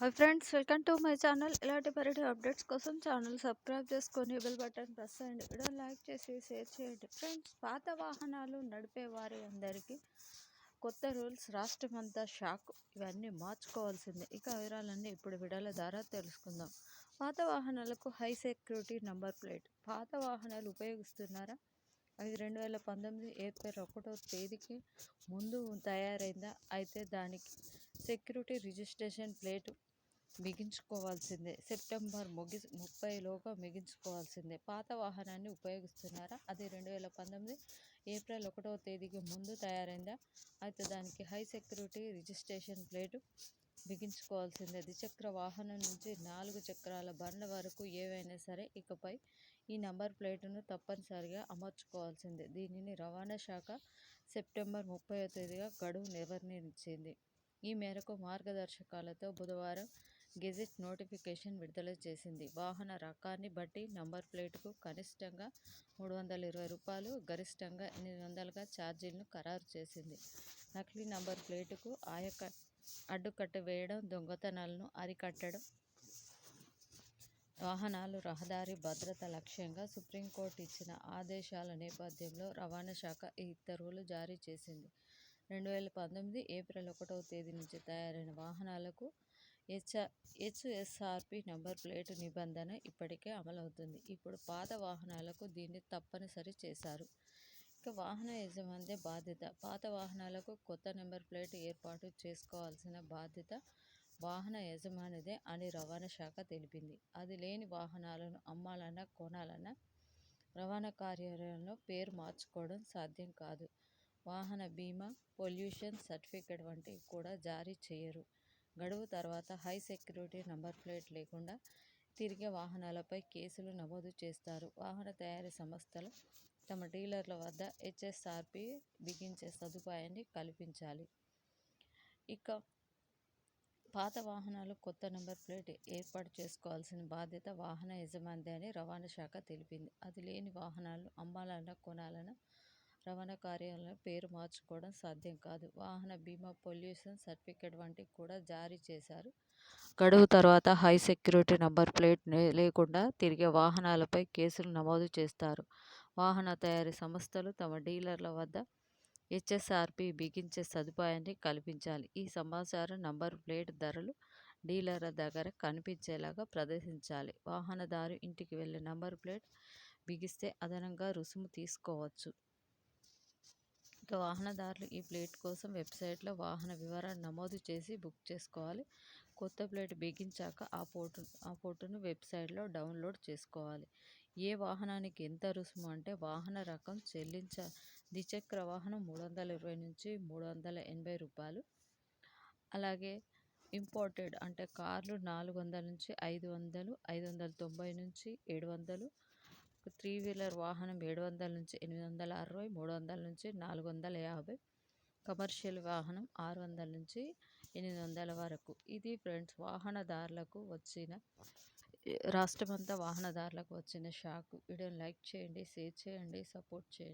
Hi friends welcome to my channel. ఇలాంటి మరిన్ని updates కోసం ఛానల్ సబ్స్క్రైబ్ చేసుకొని బెల్ బటన్ ప్రెస్ చేయండి. వీడియో లైక్ చేసి షేర్ చేయండి. ఫ్రెండ్స్ పాత వాహనాలు నడిపే వారి అందరికీ కొత్త రూల్స్ రాష్ట్రమంతా షాక్. ఇవన్నీ మార్చుకోవాల్సిందే. ఇక వివరాలన్నీ ఇప్పుడు విడాల ద్వారా తెలుసుకుందాం. పాత వాహనాలకు హై సెక్యూరిటీ నంబర్ ప్లేట్. పాత వాహనాలు ఉపయోగిస్తున్నారా? అది రెండు వేల పంతొమ్మిది ఏప్రిల్ ఒకటో తేదీకి ముందు తయారైందా? అయితే దానికి సెక్యూరిటీ రిజిస్ట్రేషన్ ప్లేటు బిగించుకోవాల్సిందే సెప్టెంబర్ ముగి ముప్పైలోగా మిగించుకోవాల్సిందే. పాత వాహనాన్ని ఉపయోగిస్తున్నారా? అది రెండు వేల పంతొమ్మిది ఏప్రిల్ ఒకటవ తేదీకి ముందు తయారైందా? అయితే దానికి హై సెక్యూరిటీ రిజిస్ట్రేషన్ ప్లేటు బిగించుకోవాల్సిందే. ద్విచక్ర వాహనం నుంచి నాలుగు చక్రాల బండ్ల వరకు ఏవైనా సరే ఇకపై ఈ నంబర్ ప్లేటును తప్పనిసరిగా అమర్చుకోవాల్సిందే. దీనిని రవాణా శాఖ సెప్టెంబర్ ముప్పై తేదీగా గడువు నిర్ణయించింది ఈ మేరకు మార్గదర్శకాలతో బుధవారం గెజిట్ నోటిఫికేషన్ విడుదల చేసింది. వాహన రకాన్ని బట్టి నంబర్ ప్లేటుకు కనిష్టంగా మూడు వందల ఇరవై రూపాయలు గరిష్టంగా ఎనిమిది వందలుగా ఛార్జీలను ఖరారు చేసింది. నకిలీ నంబర్ ప్లేటుకు ఆయక అడ్డుకట్ట వేయడం దొంగతనాలను అరికట్టడం వాహనాలు రహదారి భద్రత లక్ష్యంగా సుప్రీంకోర్టు ఇచ్చిన ఆదేశాల నేపథ్యంలో రవాణా శాఖ ఈ ఉత్తర్వులు జారీ చేసింది. రెండు వేల పంతొమ్మిది ఏప్రిల్ ఒకటవ తేదీ నుంచి తయారైన వాహనాలకు హెచ్ హెచ్ఎస్ఆర్పి నంబర్ ప్లేటు నిబంధన ఇప్పటికే అమలవుతుంది. ఇప్పుడు పాత వాహనాలకు దీన్ని తప్పనిసరి చేశారు. ఇక వాహన యజమానిదే బాధ్యత. పాత వాహనాలకు కొత్త నెంబర్ ప్లేట్ ఏర్పాటు చేసుకోవాల్సిన బాధ్యత వాహన యజమానిదే అని రవాణా శాఖ తెలిపింది. అది లేని వాహనాలను అమ్మాలన్నా కొనాలన్నా రవాణా కార్యాలయంలో పేరు మార్చుకోవడం సాధ్యం కాదు. వాహన బీమా పొల్యూషన్ సర్టిఫికేట్ వంటివి కూడా జారీ చేయరు. గడువు తర్వాత హై సెక్యూరిటీ నంబర్ ప్లేట్ లేకుండా తిరిగే వాహనాలపై కేసులు నమోదు చేస్తారు. వాహన తయారీ సంస్థలు తమ డీలర్ల వద్ద హెచ్ఎస్ఆర్పి బిగించే సదుపాయాన్ని కల్పించాలి. ఇక పాత వాహనాలు కొత్త నెంబర్ ప్లేట్ ఏర్పాటు చేసుకోవాల్సిన బాధ్యత వాహన యజమానిదే అని రవాణా శాఖ తెలిపింది. అది లేని వాహనాలు అమ్మాలన్నా కొనాలన్నా రవాణా కార్యాలయంలో పేరు మార్చుకోవడం సాధ్యం కాదు. వాహన బీమా పొల్యూషన్ సర్టిఫికేట్ వంటివి కూడా జారీ చేశారు. గడువు తర్వాత హై సెక్యూరిటీ నంబర్ ప్లేట్ లేకుండా తిరిగే వాహనాలపై కేసులు నమోదు చేస్తారు. వాహన తయారీ సంస్థలు తమ డీలర్ల వద్ద హెచ్ఎస్ఆర్పి బిగించే సదుపాయాన్ని కల్పించాలి. ఈ సమాచారం నంబర్ ప్లేట్ ధరలు డీలర్ల దగ్గర కనిపించేలాగా ప్రదర్శించాలి. వాహనదారు ఇంటికి వెళ్ళే నంబర్ ప్లేట్ బిగిస్తే అదనంగా రుసుము తీసుకోవచ్చు. ఇక వాహనదారులు ఈ ప్లేట్ కోసం వెబ్సైట్లో వాహన వివరాలు నమోదు చేసి బుక్ చేసుకోవాలి. కొత్త ప్లేట్ బిగించాక ఆ పోటు ఆ పోర్టును వెబ్సైట్లో డౌన్లోడ్ చేసుకోవాలి. ఏ వాహనానికి ఎంత రుసుము అంటే వాహన రకం చెల్లించ ద్విచక్ర వాహనం మూడు వందల ఇరవై నుంచి మూడు వందల ఎనభై రూపాయలు. అలాగే ఇంపోర్టెడ్ అంటే కార్లు నాలుగు వందల నుంచి ఐదు వందలు ఐదు వందల తొంభై నుంచి ఏడు వందలు త్రీ వీలర్ వాహనం ఏడు వందల నుంచి ఎనిమిది వందల అరవై మూడు వందల నుంచి నాలుగు వందల యాభై కమర్షియల్ వాహనం ఆరు వందల నుంచి ఎనిమిది వందల వరకు. ఇది ఫ్రెండ్స్ వాహనదారులకు వచ్చిన రాష్ట్రమంతా వాహనదారులకు వచ్చిన షాక్. వీడియోని లైక్ చేయండి షేర్ చేయండి సపోర్ట్ చేయండి.